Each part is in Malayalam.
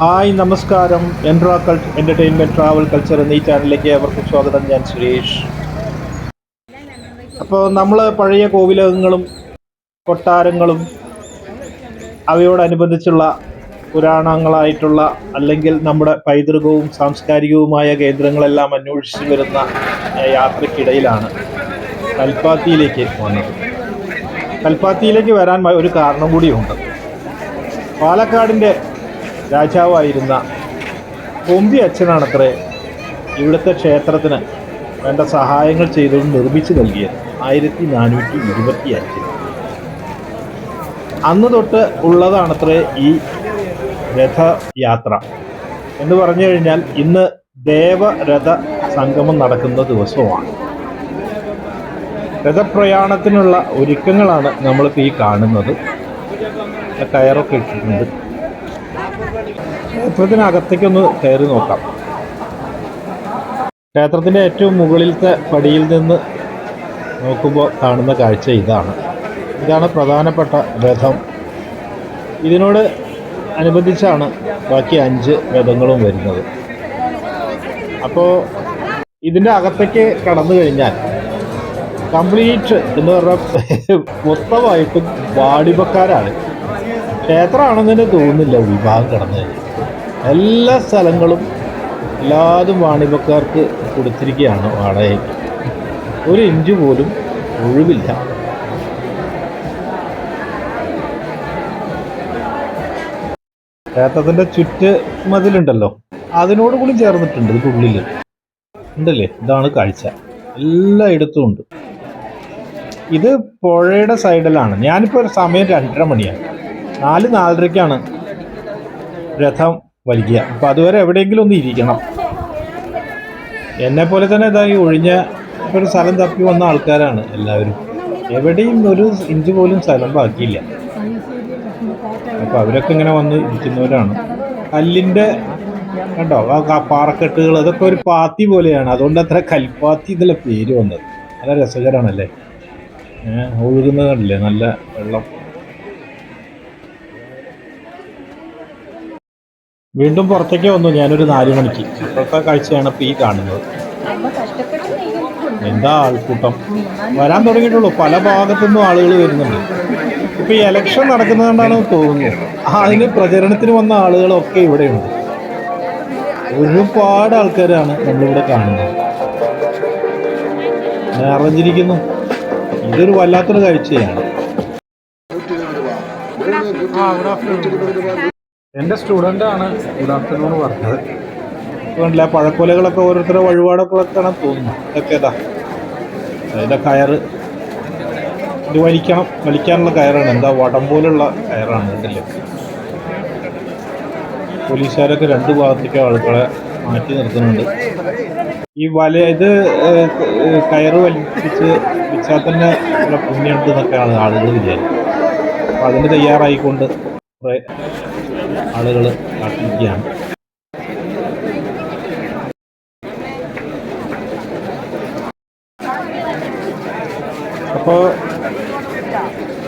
ഹായ് നമസ്കാരം. എൻട്രാ കൾട്ട് എന്റർടൈൻമെന്റ് ട്രാവൽ കൾച്ചർ എന്നീ ചാനലിലേക്ക് അവർക്ക് സ്വാഗതം. ഞാൻ സുരേഷ്. അപ്പോൾ നമ്മൾ പഴയ കോവിലകങ്ങളും കൊട്ടാരങ്ങളും അവയോടനുബന്ധിച്ചുള്ള പുരാണങ്ങളായിട്ടുള്ള അല്ലെങ്കിൽ നമ്മുടെ പൈതൃകവും സാംസ്കാരികവുമായ കേന്ദ്രങ്ങളെല്ലാം അന്വേഷിച്ച് വരുന്ന ഏഹ്, യാത്രയ്ക്കിടയിലാണ് കൽപ്പാത്തിയിലേക്ക് വന്നത് കൽപ്പാത്തിയിലേക്ക് വരാൻ ഒരു കാരണം കൂടിയുണ്ട്. പാലക്കാടിന്റെ രാജാവായിരുന്ന കൊമ്പി അച്ഛനാണത്രേ ഇവിടുത്തെ ക്ഷേത്രത്തിന് വേണ്ട സഹായങ്ങൾ ചെയ്തുകൊണ്ട് നിർമ്മിച്ചു നൽകിയത് ആയിരത്തി നാനൂറ്റി ഇരുപത്തി അഞ്ചിൽ അന്ന് തൊട്ട് ഉള്ളതാണത്രേ ഈ രഥയാത്ര. എന്ന് പറഞ്ഞു കഴിഞ്ഞാൽ ഇന്ന് ദേവരഥ സംഗമം നടക്കുന്ന ദിവസമാണ്. രഥപ്രയാണത്തിനുള്ള ഒരുക്കങ്ങളാണ് നമ്മളിപ്പോൾ ഈ കാണുന്നത്. കയറൊക്കെ ഇട്ടിട്ടുണ്ട്. ക്ഷേത്രത്തിനകത്തേക്കൊന്ന് കയറി നോക്കാം. ക്ഷേത്രത്തിന്റെ ഏറ്റവും മുകളിലത്തെ പടിയിൽ നിന്ന് നോക്കുമ്പോൾ കാണുന്ന കാഴ്ച ഇതാണ്. ഇതാണ് പ്രധാനപ്പെട്ട രഥം. ഇതിനോട് അനുബന്ധിച്ചാണ് ബാക്കി അഞ്ച് രഥങ്ങളും വരുന്നത്. അപ്പോൾ ഇതിന്റെ അകത്തേക്ക് കടന്നു കഴിഞ്ഞാൽ കംപ്ലീറ്റ് എന്ന് പറഞ്ഞാൽ മൊത്തമായിട്ടും വാടിപ്പക്കാരാണ് ക്ഷേത്രമാണെന്ന് തന്നെ തോന്നുന്നില്ല വിഭാഗം കടന്നു കഴിഞ്ഞാൽ. എല്ലാ സ്ഥലങ്ങളും എല്ലാതും വാണിഭക്കാർക്ക് കൊടുത്തിരിക്കുകയാണ് വാടകയ്ക്ക്. ഒരു ഇഞ്ച് പോലും ഒഴിവില്ല. ക്ഷേത്രത്തിന്റെ ചുറ്റ് മതിലുണ്ടല്ലോ. അതിനോട് കൂടി ചേർന്നിട്ടുണ്ട് ഇത് ഉള്ളിൽ ഉണ്ടല്ലേ? ഇതാണ് കാഴ്ച. എല്ലായിടത്തും ഉണ്ട്. ഇത് പുഴയുടെ സൈഡിലാണ്. ഞാനിപ്പോൾ ഒരു സമയം രണ്ടര മണിയാണ്. നാല് നാലരയ്ക്കാണ് രഥം വലിക്കുക അപ്പോൾ അതുവരെ എവിടെയെങ്കിലും ഒന്ന് ഇരിക്കണം. എന്നെ പോലെ തന്നെ ഇതാ ഈ ഒഴിഞ്ഞ ഒരു സ്ഥലം തപ്പി വന്ന ആൾക്കാരാണ് എല്ലാവരും. എവിടെയും ഒരു ഇഞ്ച് പോലും സ്ഥലം ബാക്കിയില്ല. അപ്പോൾ അവരൊക്കെ ഇങ്ങനെ വന്ന് ഇരിക്കുന്നവരാണ്. കല്ലിന്റെ കണ്ടോ? ആ പാറക്കെട്ടുകൾ അതൊക്കെ ഒരു പാത്തി പോലെയാണ്. അതുകൊണ്ട് അത്ര കൽപ്പാത്തി എന്നുള്ള പേര് വന്നത്. നല്ല രസകരമാണല്ലേ? ഏഹ് ഒഴുകുന്നത് കണ്ടില്ലേ? നല്ല വെള്ളം. വീണ്ടും പുറത്തേക്ക് വന്നു. ഞാനൊരു നാല് മണിക്ക്. അപ്പോഴത്തെ കാഴ്ചയാണ് ഇപ്പോൾ ഈ കാണുന്നത്. എന്താ ആൾക്കൂട്ടം? വരാൻ തുടങ്ങിയിട്ടുള്ളൂ. പല ഭാഗത്തു നിന്നും ആളുകൾ വരുന്നുണ്ട്. ഇപ്പൊ ഈ ഇലക്ഷൻ നടക്കുന്നതുകൊണ്ടാണ് തോന്നുന്നത്. അതിന് പ്രചരണത്തിന് വന്ന ആളുകളൊക്കെ ഇവിടെയുണ്ട്. ഒരുപാട് ആൾക്കാരാണ് നമ്മളിവിടെ കാണുന്നത്. ഞാൻ നിറഞ്ഞിരിക്കുന്നു. ഇതൊരു വല്ലാത്തൊരു കാഴ്ചയാണ്. എന്റെ സ്റ്റുഡന്റ് ആണ് ഗുഡ് ആഫ്റ്റർനൂൺ പറഞ്ഞത് കണ്ടില്ല പഴക്കൊലകളൊക്കെ ഓരോരുത്തരുടെ വഴിപാടൊക്കെ തോന്നുന്നു. ഇതൊക്കെ ഇതാ. അതിന്റെ കയറ്. ഇത് വലിക്കണം വലിക്കാനുള്ള കയറാണ്. എന്താ വടം പോലുള്ള കയറാണ് ഇതില്ലേ പോലീസുകാരൊക്കെ രണ്ട് ഭാഗത്തേക്ക് ആളുകളെ മാറ്റി നിർത്തുന്നുണ്ട്. ഈ വല ഇത് കയറ് വലിപ്പിച്ച് വെച്ചാൽ തന്നെ പുണ്യമുണ്ട് എന്നൊക്കെയാണ് ആളുകൾ വിചാരിക്കുന്നത്. അപ്പം അതിന് തയ്യാറായിക്കൊണ്ട് കുറേ ആളുകൾ കാത്തിരിക്കുകയാണ്. അപ്പോൾ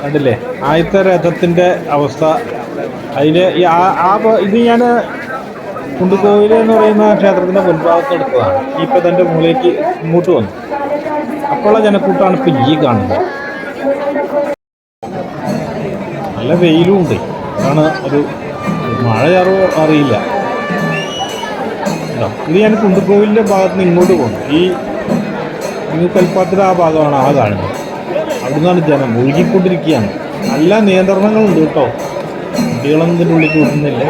കണ്ടില്ലേ ആദ്യത്തെ രഥത്തിന്റെ അവസ്ഥ. അതിൽ ആ- ഇത് ഞാൻ കുണ്ടുകോവിൽ എന്ന് പറയുന്ന ക്ഷേത്രത്തിന്റെ മുൻഭാഗത്ത് എടുത്തതാണ്. ഇപ്പൊ തന്റെ മൂലയ്ക്ക് ഇങ്ങോട്ട് വന്നു. അപ്പോഴുള്ള ജനക്കൂട്ടാണ് ഇപ്പൊ ഈ കാണുന്നത്. നല്ല വെയിലും ഉണ്ട്. അതാണ് ഒരു മഴ ചാറോ അറിയില്ല? ഇത് ഞാൻ കുണ്ടുകോവിലിന്റെ ഭാഗത്ത് നിന്ന് ഇങ്ങോട്ട് പോകുന്നു. ഈ ന്യൂ കൽപ്പാത്തിന്റെ ആ ഭാഗമാണ് ആ കാണുന്നത്. അവിടുന്നാണ് ജനം ഒഴുകിക്കൊണ്ടിരിക്കുകയാണ് നല്ല നിയന്ത്രണങ്ങളുണ്ട് കേട്ടോ. കുട്ടികളൊന്നും ഇതിന്റെ ഉള്ളിൽ കൂട്ടുന്നില്ല.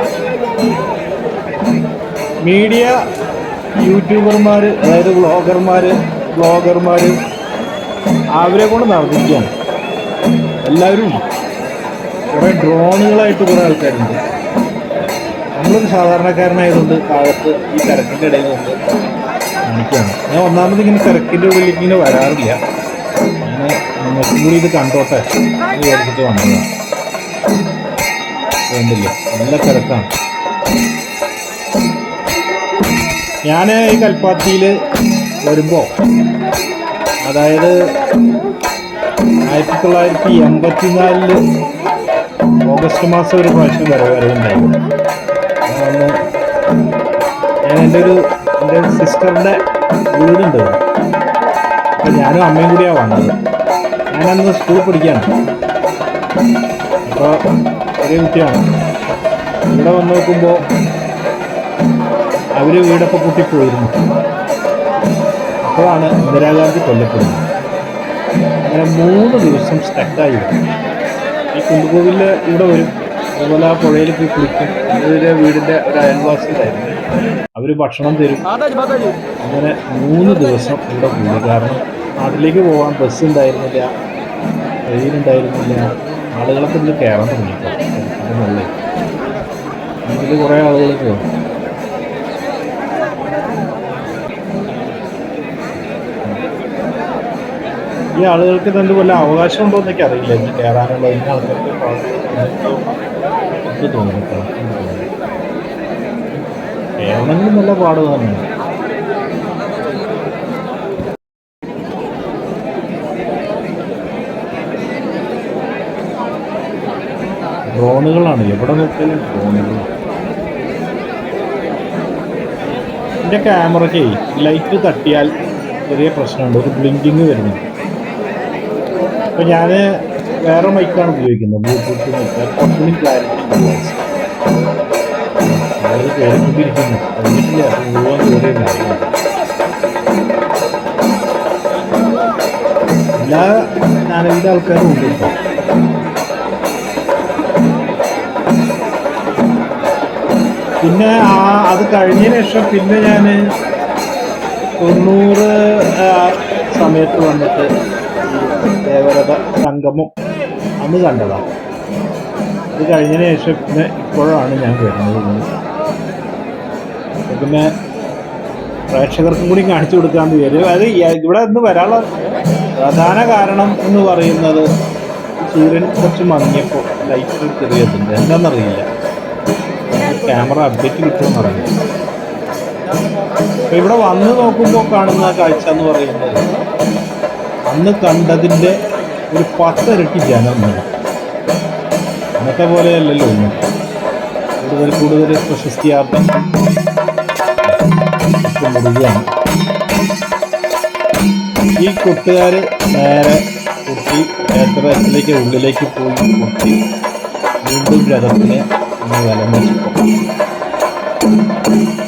മീഡിയ യൂട്യൂബർമാർ അതായത് വ്ളോഗർമാർ ബ്ലോഗർമാർ അവരെ കൊണ്ട് നടത്തിക്കുകയാണ് എല്ലാവരും. കുറേ ഡ്രോണുകളായിട്ട് കുറേ ആൾക്കാരുണ്ട്. നമ്മളൊരു സാധാരണക്കാരനായതുകൊണ്ട് കാലത്ത് ഈ തിരക്കിന്റെ ഇടയിൽ നിന്ന് കാണിക്കുകയാണ് ഞാൻ ഒന്നാമത് ഇങ്ങനെ തിരക്കിന്റെ ഉള്ളിൽ ഇങ്ങനെ വരാറില്ല. ഞാൻ നിങ്ങൾക്കും കൂടി ഇത് കണ്ടോട്ടെ എന്ന് വിചാരിച്ചിട്ട് വന്നതാണ്. വേണ്ടില്ല. നല്ല തിരക്കാണ്. ഞാൻ ഈ കൽപ്പാത്തിയിൽ വരുമ്പോൾ അതായത് ആയിരത്തി തൊള്ളായിരത്തി എൺപത്തിനാലിൽ ഓഗസ്റ്റ് മാസം ഒരു പ്രാവശ്യം വരവ് വരവുണ്ടായിരുന്നു. ഞാൻ എന്റെ ഒരു എന്റെ സിസ്റ്ററിന്റെ വീടുണ്ട്. അപ്പം ഞാനും അമ്മയും കൂടിയാണ് വന്നത്. ഞാനന്ന് സ്കൂളിൽ പഠിക്കുകയാണ് അപ്പോൾ ചെറിയ കുട്ടിയാണ്. ഇവിടെ വന്ന് നോക്കുമ്പോൾ അവർ വീടൊക്കെ പൊട്ടിപ്പോയിരുന്നു അപ്പോഴാണ് ഇന്ദിരാഗാന്ധി കൊല്ലപ്പെടുന്നത്. അങ്ങനെ മൂന്ന് ദിവസം സ്റ്റക്കായി ഈ കുണ്ടുകോവിലിൽ ഇവിടെ വരും അതുപോലെ ആ പുഴയിൽ പോയി കുളിക്കും. അതൊരു വീടിന്റെ ഒരു അയൽവാസിയിലായിരുന്നു. അവർ ഭക്ഷണം തരും. അങ്ങനെ മൂന്ന് ദിവസം ഇവിടെ പോയി കാരണം നാട്ടിലേക്ക് പോകാൻ ബസ് ഉണ്ടായിരുന്നില്ല ട്രെയിൻ ഉണ്ടായിരുന്നില്ല. ആളുകളൊക്കെ ഇതിൽ കയറാൻ അതിനുള്ളിൽ മുകളിൽ ഇതിൽ കുറേ ആളുകൾ കയറും ഈ ആളുകൾക്ക് തന്നെ വല്ല അവകാശം ഉണ്ടോ എന്നൊക്കെ അറിയില്ല. ഇന്ന് കയറാനുള്ള ഇന്ന ആൾക്കാർക്ക് ഇത് തോന്നുന്നു കയറണമെങ്കിലും നല്ല പാട് തന്നെയാണ് ഡ്രോണുകളാണ്. എവിടെ നോക്കിയാലും ഡ്രോണുകൾ. എന്റെ ക്യാമറയ്ക്ക് ലൈറ്റ് തട്ടിയാൽ ചെറിയ പ്രശ്നമുണ്ട്. ഒരു ബ്ലിങ്കിങ് വരുന്നു. അപ്പോൾ ഞാൻ വേറെ മൈക്കാണ് ഉപയോഗിക്കുന്നത്. ബ്ലൂടൂത്ത് മൈക്ക് കുറച്ചുകൂടി ക്ലാരിറ്റി എല്ലാ ചാനലിന്റെ ആൾക്കാരും ഉണ്ട് ഇപ്പോൾ പിന്നെ ആ അത് കഴിഞ്ഞതിന് ശേഷം പിന്നെ ഞാൻ തൊണ്ണൂറ് സമയത്ത് വന്നിട്ട് ദേവരഥ സംഗമം അന്ന് കണ്ടതാണ് ഇത് കഴിഞ്ഞതിന് ശേഷം പിന്നെ ഇപ്പോഴാണ് ഞാൻ വരുന്നത് പിന്നെ പ്രേക്ഷകർക്കും കൂടി കാണിച്ചു കൊടുക്കാമെന്ന് വരും അത് ഇവിടെ നിന്ന് വരാനുള്ള പ്രധാന കാരണം എന്ന് പറയുന്നത് സൂര്യൻ കുറച്ച് മങ്ങിയപ്പോൾ ലൈറ്റ് ചെറിയതുണ്ട് എന്താണെന്നറിയില്ല. ക്യാമറ അപ്ഡേറ്റ് കിട്ടുമെന്നറിയില്ല അപ്പൊ ഇവിടെ വന്ന് നോക്കുമ്പോൾ കാണുന്ന കാഴ്ച എന്ന് പറയുന്നത് അന്ന് കണ്ടതിന്റെ ഒരു പത്തിരട്ടി ജനം ഉണ്ട്. അന്നത്തെ പോലെയല്ലല്ലോ ഒന്നും കൂടുതൽ കൂടുതൽ പ്രശസ്തിയാർത്ഥം മുറിയാണ് ഈ കൊട്ടുകാർ നേരെ കുട്ടി ക്ഷേത്രത്തിലേക്ക് ഉള്ളിലേക്ക് പോയി കുട്ടി വീണ്ടും രഥത്തിനെ ഒന്ന് വലം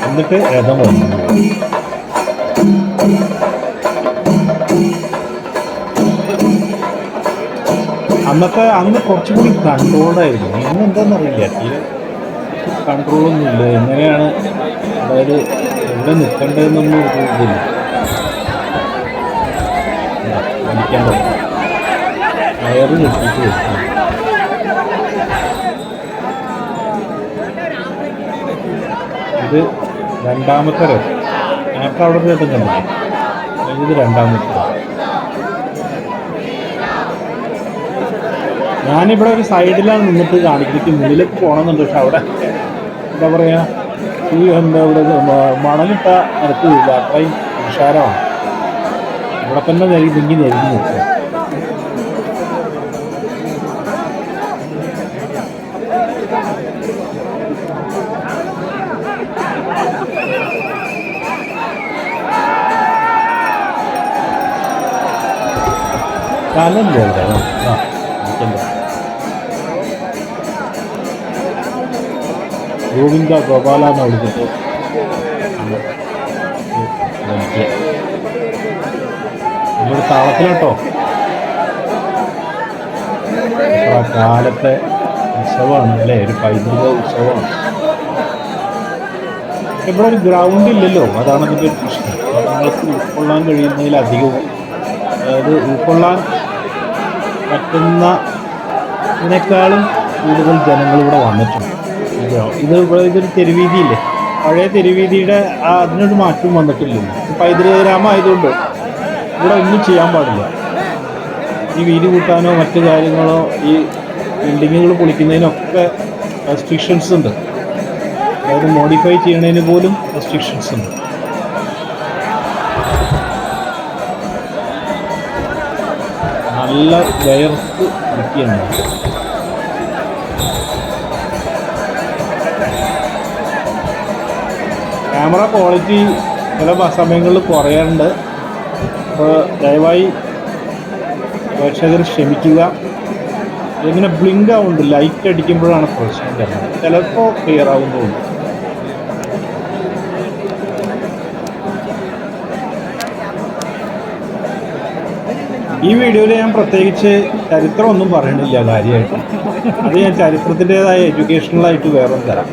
എന്നിട്ട് രഥം വന്നു. അന്നത്തെ അന്ന് കുറച്ചും കൂടി കൺട്രോൾഡായിരുന്നു ഇന്ന് എന്താണെന്നറിയില്ല കൺട്രോളൊന്നും ഇല്ല. എങ്ങനെയാണ് അതായത് എവിടെ നിൽക്കേണ്ടതെന്നൊന്നും ഇതില്ല. വയറ് കെട്ടിയിട്ട് വെച്ചു ഇത് രണ്ടാമത്തെ രഥം. ഞങ്ങൾക്ക് അവിടെ ഒരു ഇത് രണ്ടാമത്തെ രഥം. ഞാനിവിടെ ഒരു സൈഡിലാണ് നിന്നിട്ട് കാണിക്കുന്നത് മുന്നിലേക്ക് പോകണമെന്നുണ്ട് പക്ഷെ അവിടെ എന്താ പറയുക ഈ എന്താ ഇവിടെ മണലിട്ട നിരത്തില്ല അത്രയും വിശാലമാണ് ഇവിടെ തന്നെ നെരി തിങ്ങി നെരുങ്ങി നിൽക്കുക. സ്ഥലമില്ല അങ്ങ് വലിക്കുക. ഇവിടെ താളത്തിലാട്ടോ. കാലത്തെ ഉത്സവമാണ് അല്ലേ? ഒരു പൈതൃക ഉത്സവമാണ്. ഇവിടെ ഒരു ഗ്രൗണ്ട് ഇല്ലല്ലോ. അതാണ് അതിന്റെ ഒരു പ്രശ്നം. ജനങ്ങൾക്ക് ഉൾക്കൊള്ളാൻ കഴിയുന്നതിലധികവും അതായത് ഉൾക്കൊള്ളാൻ പറ്റുന്ന ഇതിനേക്കാളും കൂടുതൽ ജനങ്ങൾ ഇവിടെ വന്നിട്ടുണ്ട്. ഇത് ഇത് ഇതൊരു തെരുവീതിയില്ലേ? പഴയ തെരുവീതിയുടെ അതിനൊരു മാറ്റവും വന്നിട്ടില്ല. പൈതൃക ഗ്രാമം ആയതുകൊണ്ട് ഇവിടെ ഒന്നും ചെയ്യാൻ പാടില്ല. ഈ വീതി കൂട്ടാനോ മറ്റു കാര്യങ്ങളോ ഈ ബിൽഡിങ്ങുകൾ പൊളിക്കുന്നതിനൊക്കെ റെസ്ട്രിക്ഷൻസ് ഉണ്ട്. അതായത് മോഡിഫൈ ചെയ്യണതിന് പോലും റെസ്ട്രിക്ഷൻസ് ഉണ്ട്. നല്ല വയർത്ത് ഇരിക്കുകയാണ് ക്യാമറ ക്വാളിറ്റി ചില സമയങ്ങളിൽ കുറയാറുണ്ട്. അപ്പോൾ ദയവായി പ്രേക്ഷകർ ക്ഷമിക്കുക. ഇങ്ങനെ ബ്ലിങ്ക് ആവുന്നുണ്ട്. ലൈറ്റ് അടിക്കുമ്പോഴാണ് പ്രശ്നം വരുന്നത്. ചിലപ്പോൾ ക്ലിയർ ആവുന്നുണ്ട് ഈ വീഡിയോയിൽ ഞാൻ പ്രത്യേകിച്ച് ചരിത്രമൊന്നും പറയണില്ല കാര്യമായിട്ട്. അത് ഞാൻ ചരിത്രത്തിന്റെതായ എഡ്യൂക്കേഷണലായിട്ട് വേറെ തരാം.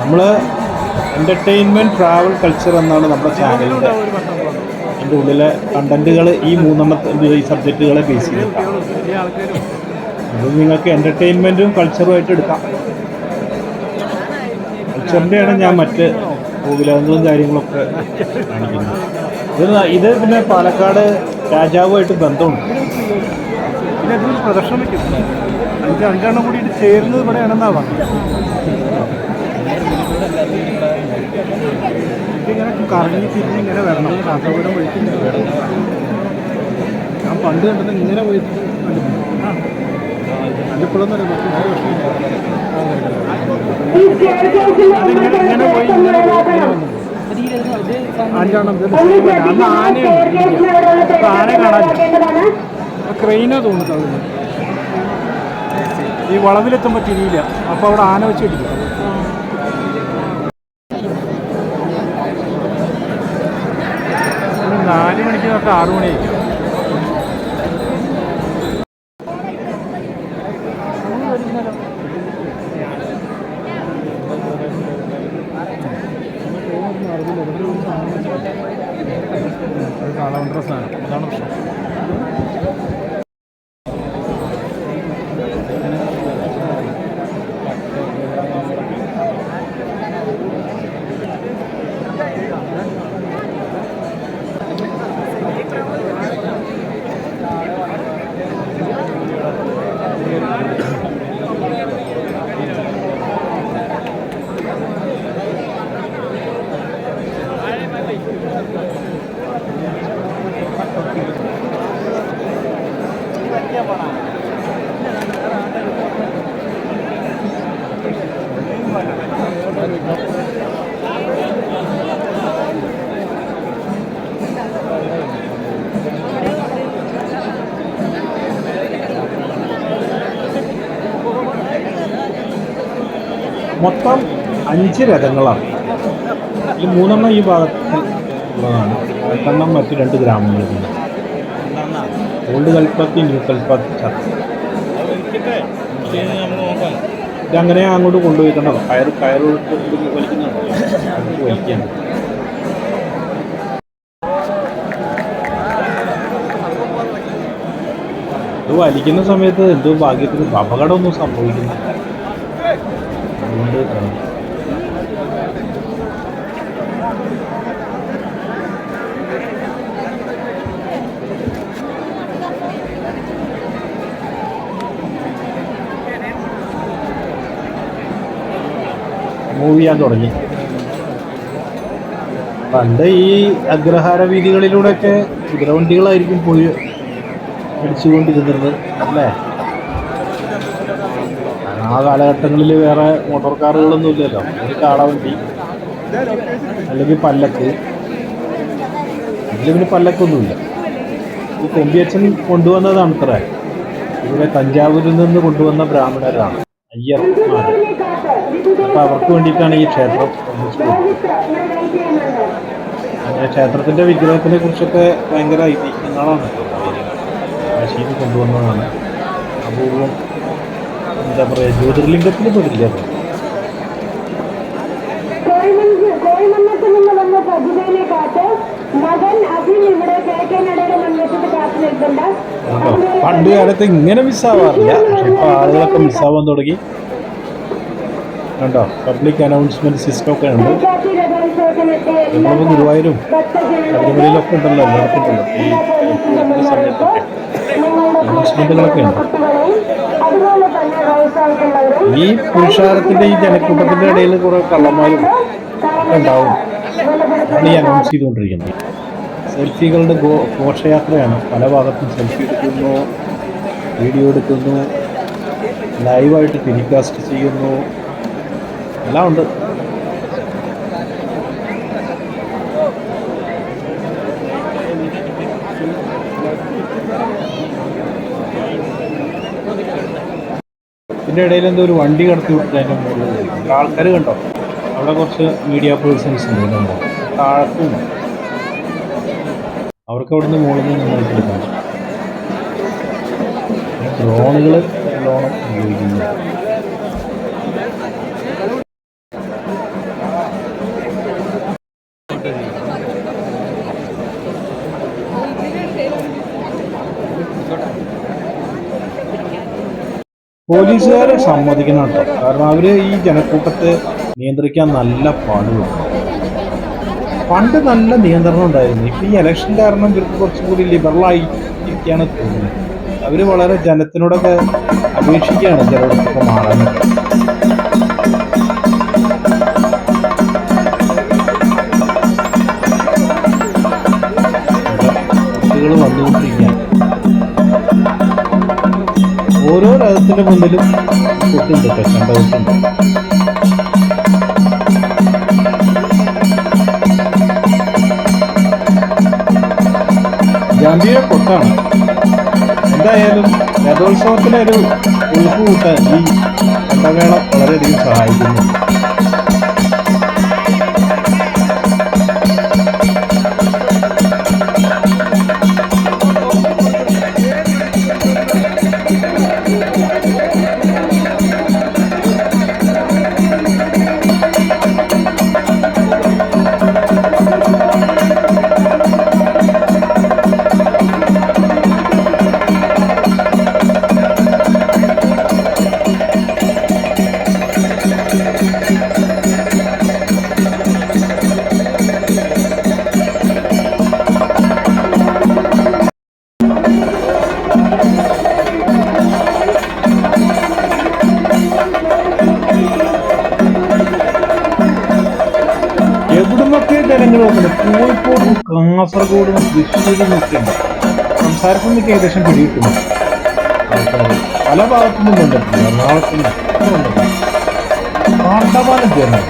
നമ്മൾ എന്റർടൈൻമെന്റ് ട്രാവൽ കൾച്ചർ എന്നാണ് നമ്മുടെ ചാനലിന്റെ എന്റെ ഉള്ളിലെ കണ്ടന്റുകൾ ഈ മൂന്നെണ്ണത്തെ ഈ സബ്ജക്റ്റുകളെ ബേസ് ചെയ്തിട്ടാണ് അത് നിങ്ങൾക്ക് എന്റർടൈൻമെന്റും കൾച്ചറുമായിട്ട് എടുക്കാം. കൾച്ചറിന്റെയാണ് ഞാൻ മറ്റ് ഭൂവിലകങ്ങളും കാര്യങ്ങളൊക്കെ കാണിക്കുന്നത്. ഇത് ഇത് പിന്നെ പാലക്കാട് രാജാവുമായിട്ട് ബന്ധമുണ്ട്. പിന്നെ പ്രദർശനം വയ്ക്കും അഞ്ച് അഞ്ചെണ്ണം കൂടി ചേരുന്നത് ഇവിടെയാണെന്നാണ് പറഞ്ഞത് ഇതിങ്ങനെ കറങ്ങി തിരിഞ്ഞ് ഇങ്ങനെ വരണം കാസർഗോഡം വഴിക്ക് ഇങ്ങനെ വരണം ഞാൻ പണ്ട് കണ്ടത് ഇങ്ങനെ പോയിട്ട് കണ്ടിട്ടുണ്ട് കണ്ടിപ്പോഴൊന്നും അറിയാം ആന കാണാനില്ല ക്രെയിനാ തോന്നുന്നത്. ഈ വളവിലെത്തുമ്പോൾ തിരിയില്ല. അപ്പോൾ അവിടെ ആന വെച്ച് ഇടിക്കും ഒരു നാല് മണിക്ക് തൊട്ട് ആറു മണിയായിരിക്കും കാളവണ്ട സാധനം അതാണ് പ്രശ്നം മൊത്തം അഞ്ച് രഥങ്ങളാണ്. ഈ മൂന്നെണ്ണം ഈ ഭാഗത്ത് ഉള്ളതാണ്. എട്ടെണ്ണം മറ്റ് രണ്ട് ഗ്രാമങ്ങളിൽ ഓൾഡ് കൽപ്പത്തി ന്യൂ കൽപ്പത്തി ചർച്ച ഇതങ്ങനെ അങ്ങോട്ട് കൊണ്ടുപോയിക്കണ്ടോ കയർ കയറ് വലിക്കുന്നുണ്ടോ വലിക്കാൻ ഇത് വലിക്കുന്ന സമയത്ത് എന്തോ ഭാഗ്യത്തിന് അപകടമൊന്നും സംഭവിക്കുന്നില്ല. അതുകൊണ്ട് മൂവ് ചെയ്യാൻ തുടങ്ങി. പണ്ട് ഈ അഗ്രഹാര വീതികളിലൂടെയൊക്കെ കുതിരവണ്ടികളായിരിക്കും പോയി അടിച്ചുകൊണ്ടിരുന്നത് അല്ലേ? ആ കാലഘട്ടങ്ങളിൽ വേറെ മോട്ടോർ കാറുകളൊന്നും ഇല്ലല്ലോ. ഒരു കാളവണ്ടി അല്ലെങ്കിൽ പല്ലക്ക്. ഇതിൽ പിന്നെ പല്ലക്കൊന്നുമില്ല. ഈ കൊമ്പിയച്ഛൻ കൊണ്ടുവന്നതാണ് ഇത്ര ഇവിടെ തഞ്ചാവൂരിൽ നിന്ന് കൊണ്ടുവന്ന ബ്രാഹ്മണരാണ് അയ്യർമാർ അപ്പോൾ അവർക്ക് വേണ്ടിയിട്ടാണ് ഈ ക്ഷേത്രം അങ്ങനെ ക്ഷേത്രത്തിന്റെ വിഗ്രഹത്തിനെ കുറിച്ചൊക്കെ ഭയങ്കര ഐതിഹ്യങ്ങളാണ്. കാശിയിൽ കൊണ്ടുവന്നതാണ്. അപൂർവം എന്താ പറയുക ജ്യോതിർലിംഗത്തിൽ പെടില്ല പണ്ട് കാലത്ത് ഇങ്ങനെ മിസ്സാവാറില്ല ഇപ്പൊ ആളുകളൊക്കെ മിസ്സാവാൻ തുടങ്ങി. കണ്ടോ? പബ്ലിക് അനൗൺസ്മെന്റ് സിസ്റ്റം ഒക്കെ ഉണ്ട്. നമ്മളിപ്പോൾ ഗുരുവായൂരും ശബരിമലയിലൊക്കെ ഉണ്ടല്ലോ ഉണ്ടല്ലോ. ഈ സമയത്തൊക്കെ. അനൗൺസ്മെന്റുകളൊക്കെ ഉണ്ട്. ഈ പുരുഷാരത്തിന്റെ ഈ ജനക്കൂട്ടത്തിന്റെ ഇടയിൽ കുറേ കള്ളന്മാരും ഒക്കെ ഉണ്ടാവും. അതാണ് ഈ അനൗൺസ് ചെയ്തുകൊണ്ടിരിക്കുന്നത്. സെൽഫികളുടെ ഗോ ഘോഷയാത്രയാണ്. പല ഭാഗത്തും സെൽഫി എടുക്കുന്നു വീഡിയോ എടുക്കുന്നു ലൈവായിട്ട് ടെലികാസ്റ്റ് ചെയ്യുന്നു. എല്ലാം ഉണ്ട് ഇതിന്റെ ഇടയിൽ എന്തോ ഒരു വണ്ടി കടത്തി വിട്ടിട്ട് അതിന്റെ മുകളിൽ ആൾക്കാർ കണ്ടോ? അവിടെ കുറച്ച് മീഡിയ പേഴ്സൺസ് ഉണ്ട്. താഴത്തും. അവർക്ക് അവിടുന്ന് മുകളിൽ നിന്ന് ഡ്രോണുകൾ ഡ്രോണും ഉപയോഗിക്കുന്നു. പോലീസുകാരെ സമ്മതിക്കണം കേട്ടോ കാരണം അവർ ഈ ജനക്കൂട്ടത്തെ നിയന്ത്രിക്കാൻ നല്ല പാടുപെടും പണ്ട് നല്ല നിയന്ത്രണം ഉണ്ടായിരുന്നു. ഇപ്പൊ ഈ ഇലക്ഷൻ കാരണം ഇവർക്ക് കുറച്ചും കൂടി ലിബറലായി ഇരിക്കുകയാണ് തോന്നുന്നത്. അവർ വളരെ ജനത്തിനോടൊക്കെ അപേക്ഷിക്കുകയാണ് ചിലയിടത്തൊക്കെ മാറാനൊക്കെ രഥത്തിന്റെ മുന്നിലും കൊട്ടുണ്ട് കശണ്ട കൊട്ടുണ്ട് ജാമ്പിയ കൊട്ടാണ് എന്തായാലും രഥോത്സവത്തിലൊരു ഉൾപ്പ് കൂട്ടാൻ ഈ കണ്ടവേള വളരെയധികം സഹായിക്കുന്നു കാസർഗോഡും തൃശ്ശൂരും ഒക്കെ ഉണ്ട് സംസാരത്തിനൊക്കെ ഏകദേശം പിടിയിട്ടുണ്ട് ആൾക്കാർ പല ഭാഗത്തു നിന്നും കണ്ടിട്ടുണ്ട് എറണാകുളത്തുനിന്ന് വാർത്താപാലം ജനം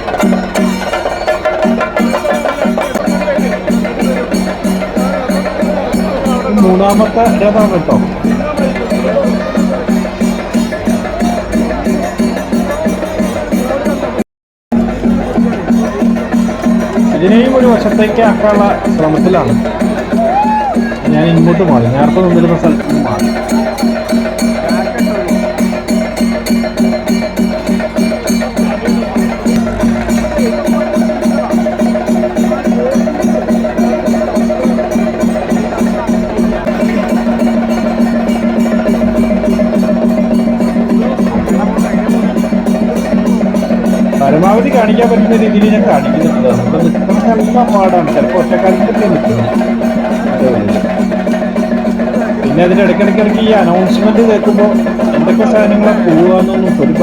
മൂന്നാമത്തെ രഥാണ് കേട്ടോ. വശത്തേക്ക് ആക്കാനുള്ള ശ്രമത്തിലാണ്. ഞാൻ ഇങ്ങോട്ട് മാറി. നേരത്തെ നിന്നിരുന്ന സ്ഥലത്ത് മാറി. കാണിക്കാൻ പറ്റുന്ന രീതിയിൽ ഞാൻ കാണിക്കുന്നുണ്ട്. നല്ല പാടാണ്. ചിലപ്പോൾ ഒറ്റക്കാലത്തൊക്കെ അതേപോലെ. പിന്നെ അതിന്റെ ഇടയ്ക്കിടയ്ക്കിടയ്ക്ക് ഈ അനൗൺസ്മെന്റ് കേൾക്കുമ്പോൾ എന്തൊക്കെ സാധനങ്ങളാണ് പോവുകയെന്നൊന്നും ഒരു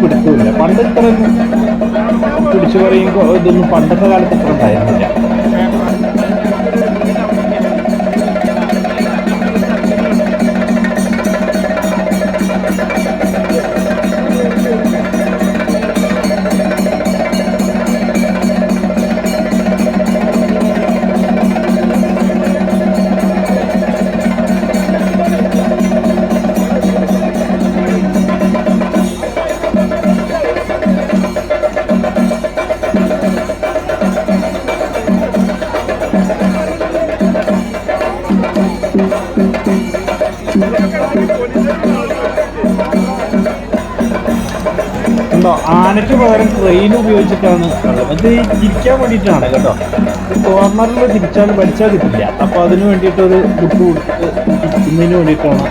പിടുത്തമില്ല പണ്ട് ഇത്രയൊന്നും പിടിച്ചു പറയുമ്പോൾ ഇതൊന്നും പണ്ടത്തെ കാലത്ത് ഇത്ര ഉണ്ടായിരുന്നില്ല. ആനയ്ക്ക് പകരം ട്രെയിൻ ഉപയോഗിച്ചിട്ടാണ് അത് തിരിക്കാൻ വേണ്ടിയിട്ടാണ് കേട്ടോ. കോർണറിൽ തിരിച്ചാൽ പഠിച്ചാൽ കിട്ടില്ല. അപ്പോൾ അതിന് വേണ്ടിയിട്ടൊരു ബുക്ക് കൊടുത്ത് തിരിക്കുന്നതിന് വേണ്ടിയിട്ടാണ്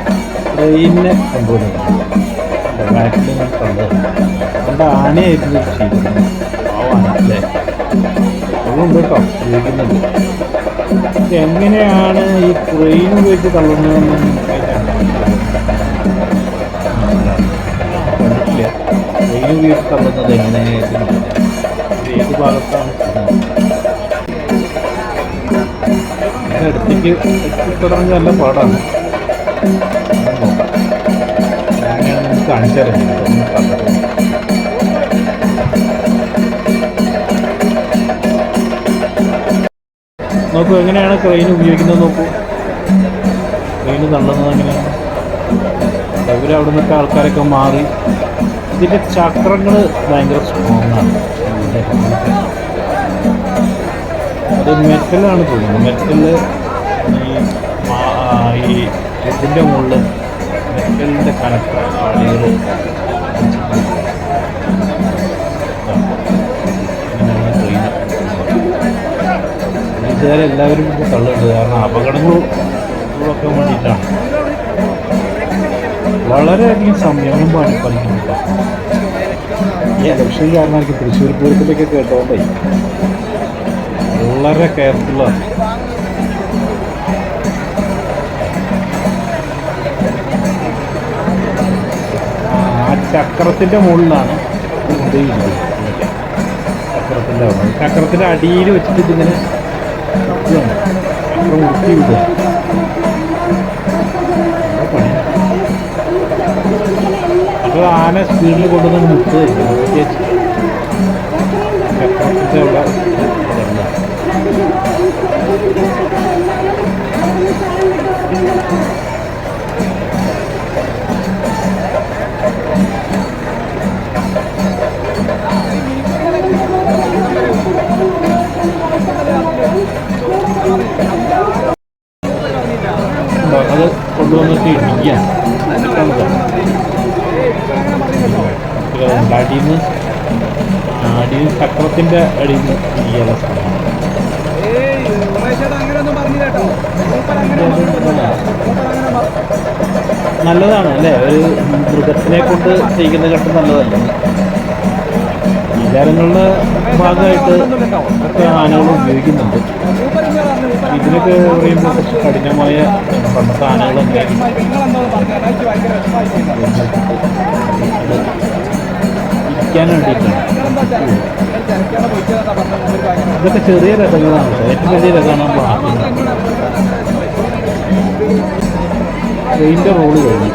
ട്രെയിനിനെ കൊണ്ടുവരുന്നത്. ബാക്കിൽ കണ്ടത് അതുകൊണ്ട് ആനയായിരുന്നു ചെയ്യുന്നത് കേട്ടോ ഉപയോഗിക്കുന്നുണ്ട് എങ്ങനെയാണ് ഈ ട്രെയിൻ ഉപയോഗിച്ച് തള്ളുന്നതെന്ന് ഉപയോഗിച്ച് തള്ളുന്നത് ഏത് ഭാഗത്താണ് അടുത്തേക്ക് നല്ല പാടാണ്. അങ്ങനെയാണ് നമുക്ക് നോക്കൂ എങ്ങനെയാണ് ക്രെയിൻ ഉപയോഗിക്കുന്നത് നോക്കൂ. ക്രെയിൻ തള്ളുന്നത് എങ്ങനെയാണ്? അവിടെ നിന്നൊക്കെ ആൾക്കാരൊക്കെ മാറി ഇതിന്റെ ചക്രങ്ങൾ ഭയങ്കര സ്ട്രോങ് ആണ്. അത് മെറ്റലാണ് തോന്നുന്നത് മെറ്റൽ ഈ ഇതിന്റെ മുകളിൽ മെറ്റലിന്റെ കണക്ട് ആളുകൾ ഇത്. തള്ളുന്നുണ്ട് കാരണം അപകടങ്ങൾ വേണ്ടിയിട്ടാണ്. വളരെയധികം സംയമനം പാടി പഠിക്കുന്നുണ്ട് ഈ ഇലക്ഷൻ കാരണമായിരിക്കും തൃശ്ശൂർ പൂരത്തിലേക്ക് കേട്ടോണ്ടേ. വളരെ കെയർഫുള്ളാണ് ആ ചക്രത്തിന്റെ മുകളിലാണ് ചക്രത്തിന്റെ ചക്രത്തിന്റെ അവിടെ ചക്രത്തിന്റെ അടിയിൽ വെച്ചിട്ട് ഇതിങ്ങനെ ചക്രം ഉരുട്ടി വിടുക. ആന സ്പീഡിൽ കൊണ്ടുവന്ന് മുട്ടുകയില്ല ഒരു മൃഗത്തിനെ കൊണ്ട് ചെയ്യുന്ന ഘട്ടം നല്ലതല്ല. വിചാരങ്ങളുടെ ഭാഗമായിട്ട് ഒക്കെ ആനകൾ ഉപയോഗിക്കുന്നുണ്ട്. ഇതിനൊക്കെ പറയുമ്പോൾ കുറച്ച് കഠിനമായ പണ്ടത്തെ ആനകളൊക്കെ ഇരിക്കാൻ വേണ്ടിയിട്ടാണ്. ഇതൊക്കെ ചെറിയ രഥങ്ങളാണ്. ഏറ്റവും വലിയ രഥമാണ് നമ്മൾ ആദ്യം ട്രെയിനിന്റെ റോഡ് കഴിഞ്ഞു.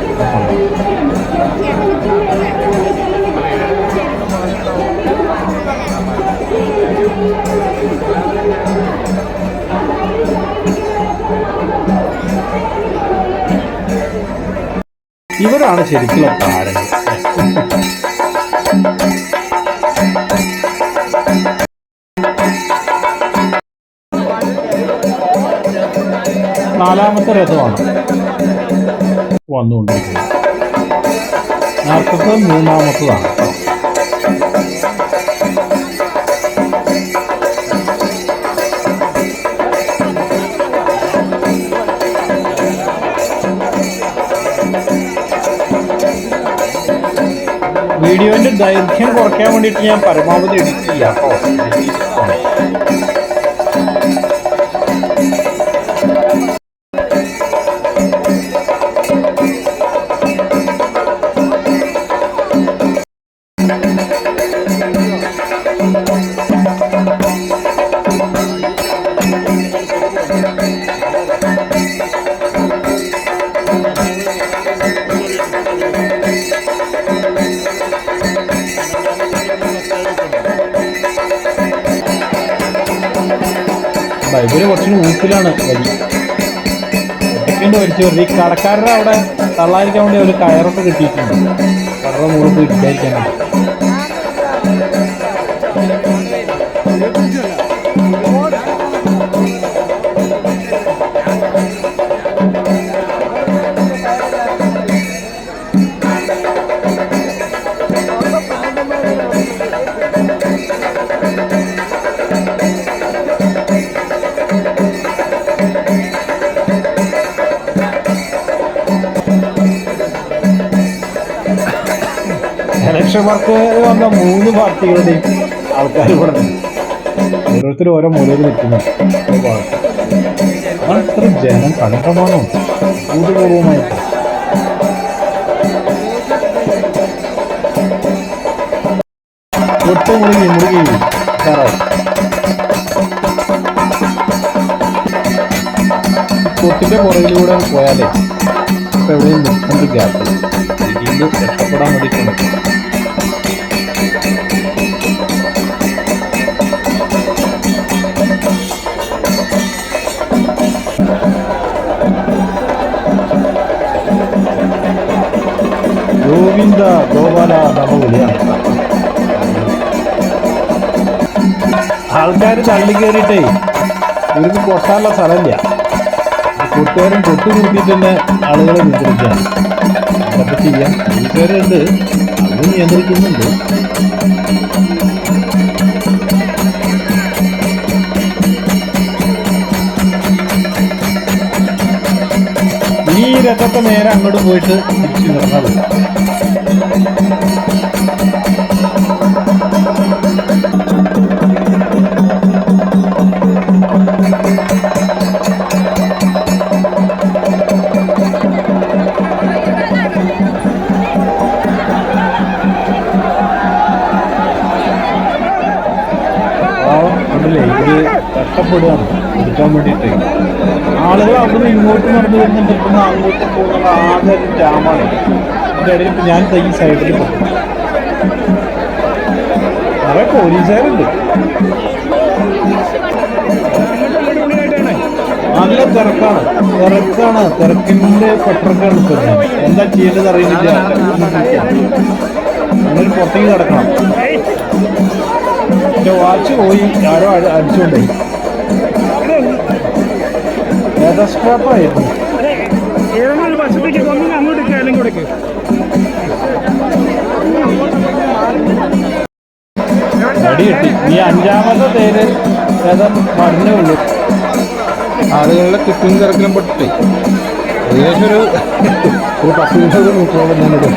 ഇവരാണ് ശരിക്കുള്ള താരങ്ങൾ. നാലാമത്തെ രഥമാണ്. വന്നുകൊണ്ടിരിക്കുന്നത് നാൽപ്പത്തി മൂന്നാമത്തതാണ്. വീഡിയോന്റെ ദൈർഘ്യം കുറയ്ക്കാൻ വേണ്ടിയിട്ട് ഞാൻ പരമാവധി എഡിറ്റ് ചെയ്യാം കേട്ടോ ഊപ്പിലാണ് വരി ഒറ്റയ്ക്കൊണ്ട് വലിച്ചു ഈ കടക്കാരുടെ അവിടെ തള്ളാതിരിക്കാൻ വേണ്ടി ഒരു കയറൊക്കെ കിട്ടിയിട്ടുണ്ട്. കടറ മുകളിൽ പോയി ഇലക്ഷൻ വർക്ക് വന്ന മൂന്ന് പാർട്ടികളുടെയും ആൾക്കാർ ഇവിടെ ഓരോരുത്തർ ഓരോ മൂലയിൽ നിൽക്കുന്നു. അത്ര ജനം കണ്ടമാണോ ഭൂതപൂർവമായിട്ട് ഒട്ടും മുഴുകി മുഴുകി സാറായി പുറകിലൂടെ പോയാലേ എവിടെയും നിൽക്കുന്ന ഗ്യാപ്പ് രക്ഷപ്പെടാൻ വേണ്ടിയിട്ടാണ്. ഗോപാല നമവും പൊളിയാണ് ആൾക്കാർ തള്ളി കയറിയിട്ടേ ഇവർക്ക് പൊട്ടാനുള്ള സ്ഥലമില്ല. കൂട്ടുകാരും കൊട്ടി നിർത്തിയിട്ട് തന്നെ ആളുകളെ നിയന്ത്രിക്കുകയാണ്. അതൊക്കെ ചെയ്യാം. കൂട്ടുകാരുണ്ട്. അത് നിയന്ത്രിക്കുന്നുണ്ട്. ഈ രഥത്തെ നേരെ അങ്ങോട്ട് പോയിട്ട് തിരിച്ചു ഇത് ആളുകൾ അവിടുന്ന് ഇങ്ങോട്ട് നടന്നു വരുന്നുണ്ട്. അങ്ങോട്ട് പോകുന്ന ആകെ ജാമാണ് ഇടയിൽ ഞാൻ ഈ സൈഡിൽ പോകും പോലീസുകാരുണ്ട്. നല്ല തിരക്കാണ്. തിരക്കാണ്. തിരക്കിന്റെ പെട്രോക്കാണ് ഇപ്പൊ എന്താ ചെയ്യേണ്ടത് അറിയുന്നില്ല അങ്ങനെ പുറത്തേക്ക് കിടക്കണം എന്റെ വാച്ച് പോയി. ആരോ അടിച്ചുകൊണ്ടേ ഏതാ സ്ക്രാപ്പായിരുന്നു ഏതെങ്കിലും വശത്തേക്ക് വന്നു അങ്ങോട്ട് കൊടുക്ക് അഞ്ചാമത്തെ തേര് ഏതാ പറഞ്ഞേ ഉള്ളു. ആളുകളുടെ കിട്ടും തിരക്കിലും പെട്ടിട്ടേ. ഏകദേശം ഒരു ഒരു പത്ത് ദിവസം മീറ്ററോളം ഞാനിത്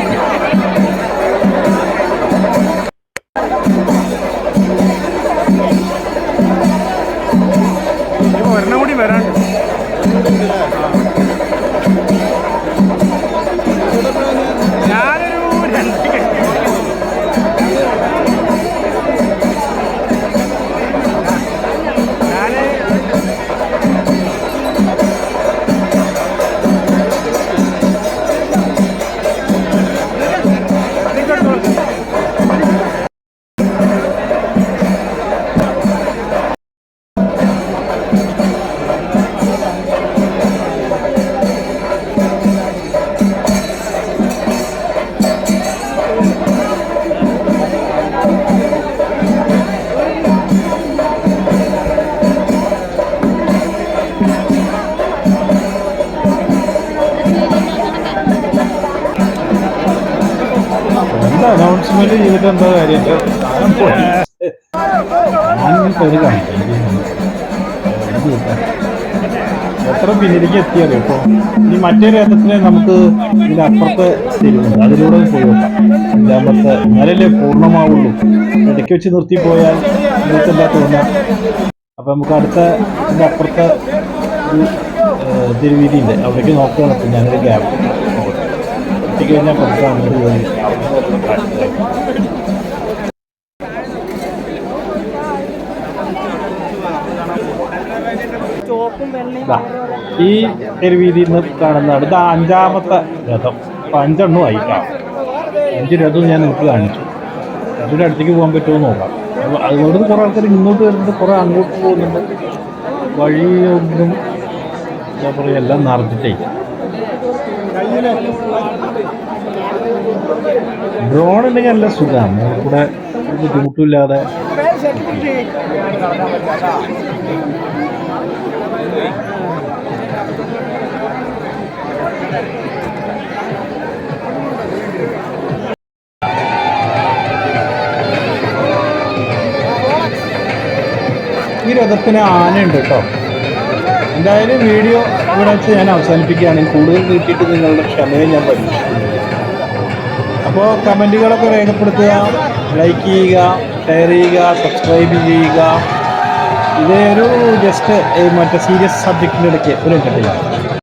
അനൗൺസ്മെന്റ് ചെയ്തിട്ട് എന്താ കാര്യം. എത്ര പിന്നിലേക്ക് എത്തിയാലോ ഇപ്പൊ ഈ മറ്റേ രഥത്തിനെ നമുക്ക് ഇതിനപ്പുറത്തെ തിരിവുണ്ട്. അതിലൂടെ പോയി നോക്കാം. അഞ്ചാമത്തെ എന്നാലല്ലേ പൂർണമാവുള്ളൂ. ഇടയ്ക്ക് വെച്ച് നിർത്തി പോയാൽ നിങ്ങൾക്ക് അപ്പം നമുക്ക് അടുത്ത ഇതിന്റെ അപ്പുറത്തെ ഒരു ഏഹ്, തിരുവീതി ഉണ്ട് അവിടേക്ക് നോക്കുകയാണ്. ഞാനൊരു ഗ്യാപ്പ് എത്തിക്കഴിഞ്ഞാൽ പതുക്കെ അങ്ങോട്ട് പോയി അവിടെ കാഴ്ച ദാ, ഈ തെരുവീതിയിൽ നിന്ന് കാണുന്നതാണ്. ഇത് അഞ്ചാമത്തെ രഥം. അപ്പം അഞ്ചെണ്ണം ആയിട്ടാണ് അഞ്ച് രഥം ഞാൻ നിങ്ങൾക്ക് കാണിച്ചു. അതിന്റെ അടുത്തേക്ക് പോകാൻ പറ്റുമോ എന്ന് നോക്കാം. അതുകൊണ്ട് കുറേ ആൾക്കാർ ഇങ്ങോട്ട് വരുന്നുണ്ട് കുറേ അങ്ങോട്ട് പോകുന്നുണ്ട്. വഴിയൊന്നും എന്താ പറയുക എല്ലാം നിറഞ്ഞിട്ടേ ഡ്രോൺ ഉണ്ടെങ്കിൽ നല്ല സുഖമാണ്. കൂടെ ഒരു ബുദ്ധിമുട്ടില്ലാതെ ഈ രഥത്തിന് ആനയുണ്ട് കേട്ടോ. എന്തായാലും വീഡിയോ ഇവിടെ വെച്ച് ഞാൻ അവസാനിപ്പിക്കുകയാണ്. കൂടുതൽ നീട്ടിയിട്ട് നിങ്ങളുടെ ക്ഷമയെ ഞാൻ പരീക്ഷിക്കുന്നു അപ്പോൾ കമന്റുകളൊക്കെ രേഖപ്പെടുത്തുക ലൈക്ക് ചെയ്യുക ഷെയർ ചെയ്യുക സബ്സ്ക്രൈബ് ചെയ്യുക. ഇതേ ഒരു ജസ്റ്റ് മറ്റേ സീരിയസ് സബ്ജക്റ്റിന്റെ ഇടയ്ക്ക് ഒരു ഇട്ടിട്ടില്ല